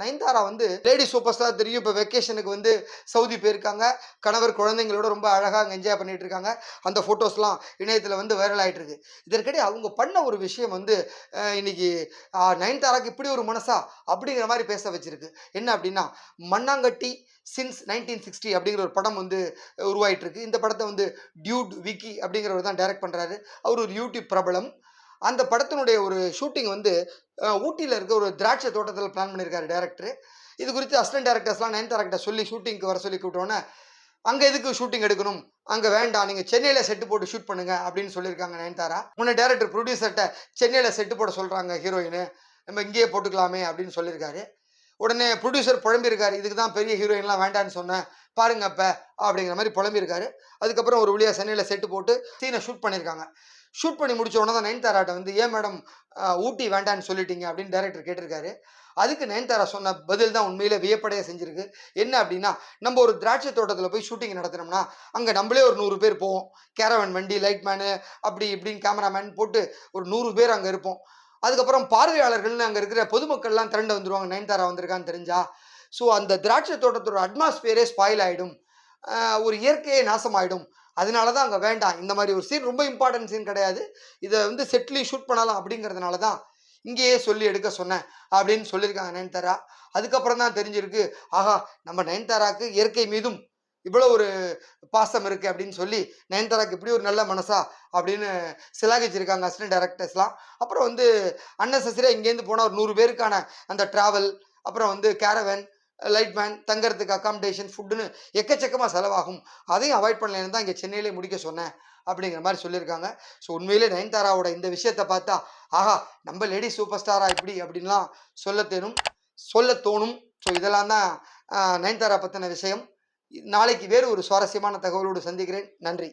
நயன்தாரா வந்து lady super star தெரியும் இப்போ வெக்கேஷனுக்கு வந்து சவுதி போயிருக்காங்க. கணவர் குழந்தைங்களோட ரொம்ப அழகாக அங்கே என்ஜாய் பண்ணிட்டு இருக்காங்க அந்த ஃபோட்டோஸ்லாம் இணையத்தில் வந்து வைரல் ஆகிட்டு இருக்கு இதற்கிடையே அவங்க பண்ண ஒரு விஷயம் வந்து இன்னைக்கு நயன்தாராக்கு இப்படி ஒரு மனசா அப்படிங்கிற மாதிரி பேச வச்சிருக்கு. என்ன அப்படின்னா மண்ணாங்கட்டி சின்ஸ் நைன்டீன் சிக்ஸ்டி அப்படிங்கிற ஒரு படம் வந்து உருவாயிட்டு இருக்கு இந்த படத்தை வந்து டியூட் விக்கி அப்படிங்கிறவர் தான் டைரக்ட் பண்ணுறாரு அவர் ஒரு யூடியூப் பிரபலம். அந்த படத்தினுடைய ஒரு ஷூட்டிங் வந்து ஊட்டியில் இருக்க ஒரு திராட்சை தோட்டத்தில் பிளான் பண்ணியிருக்காரு டேரக்டர் இது குறித்து அசிஸ்டன்ட் டேரக்டர்ஸ்லாம் நயன்தாராக்கிட்ட சொல்லி ஷூட்டிங்க்கு வர சொல்லி கூப்பிட்டோன்னே அங்கே எதுக்கு ஷூட்டிங் எடுக்கணும்? அங்கே வேண்டாம். நீங்கள் சென்னையில் செட்டு போட்டு ஷூட் பண்ணுங்க அப்படின்னு சொல்லியிருக்காங்க நயன்தாரா. முன்னே டேரக்டர் ப்ரொடியூசர்கிட்ட சென்னையில் செட்டு போட சொல்கிறாங்க ஹீரோயின் நம்ம இங்கேயே போட்டுக்கலாமே அப்படின்னு சொல்லியிருக்காரு. உடனே ப்ரொடியூசர் புலம்பியிருக்காரு இதுக்கு தான் பெரிய ஹீரோயின்லாம் வேண்டான்னு சொன்னேன். பாருங்க அப்போ அப்படிங்கிற மாதிரி புலம்பியிருக்காரு. அதுக்கப்புறம் ஒரு வழியாக சென்னையில் செட்டு போட்டு சீனை ஷூட் பண்ணியிருக்காங்க. ஷூட் பண்ணி முடிச்ச உடனே தான் நயன்தாராட்ட வந்து ஏன் மேடம் ஊட்டி வேண்டான்னு சொல்லிட்டீங்க? அப்படின்னு டேரக்டர் கேட்டிருக்காரு. அதுக்கு நயன்தாரா சொன்ன பதில் தான் உண்மையில வியப்படைய செஞ்சிருக்கு. என்ன அப்படின்னா நம்ம ஒரு திராட்சை தோட்டத்தில் போய் ஷூட்டிங் நடத்தினோம்னா அங்கே நம்மளே ஒரு நூறு பேர் போவோம். கேரவன் வண்டி லைட்மேனு அப்படி இப்படின்னு கேமராமேன் போட்டு ஒரு நூறு பேர் அங்கே இருப்போம். அதுக்கப்புறம் பார்வையாளர்கள்னு அங்கே இருக்கிற பொதுமக்கள்லாம் திரண்டு வந்துருவாங்க. நயன்தாரா வந்திருக்கான்னு தெரிஞ்சா. ஸோ அந்த திராட்சை தோட்டத்தோட அட்மாஸ்பியரே ஸ்பாயில் ஆகிடும் ஒரு இயற்கையே நாசமாயிடும். அதனால தான் அங்கே வேண்டாம். இந்த மாதிரி ஒரு சீன் ரொம்ப இம்பார்ட்டன்ட் சீன் கிடையாது. இதை வந்து செட்லி ஷூட் பண்ணலாம் அப்படிங்கிறதுனால தான் இங்கேயே சொல்லி எடுக்க சொன்னேன் அப்படின்னு சொல்லியிருக்காங்க நயன்தாரா. அதுக்கப்புறம் தான் தெரிஞ்சிருக்கு ஆஹா நம்ம நயன்தாராக்கு இயற்கை மீதும் இவ்வளோ ஒரு பாசம் இருக்குது அப்படின்னு சொல்லி நயன்தாராக்கு இப்படி ஒரு நல்ல மனசா அப்படின்னு சிலாகிச்சிருக்காங்க அசிஸ்டன்ட் டேரக்டர்ஸ்லாம் அப்புறம் வந்து அன்னெசரியாக இங்கேருந்து போனால் ஒரு நூறு பேருக்கான அந்த ட்ராவல் அப்புறம் வந்து கேரவன் லைட்மேன் தங்கறதுக்கு அக்காமடேஷன் ஃபுட்டுன்னு எக்கச்சக்கமாக செலவாகும். அதையும் அவாய்ட் பண்ணலன்னு தான் இங்கே சென்னையிலே முடிக்க சொன்னேன் அப்படிங்கிற மாதிரி சொல்லியிருக்காங்க. ஸோ உண்மையிலே நயன்தாராவோட இந்த விஷயத்தை பார்த்தா ஆஹா நம்ம லேடி சூப்பர் ஸ்டாரா இப்படி அப்படின்லாம் சொல்ல தேனும் சொல்ல தோணும். ஸோ இதெல்லாம் தான் நயன்தாரா பற்றின விஷயம். நாளைக்கு வேறு ஒரு சுவாரஸ்யமான தகவலோடு சந்திக்கிறேன். நன்றி.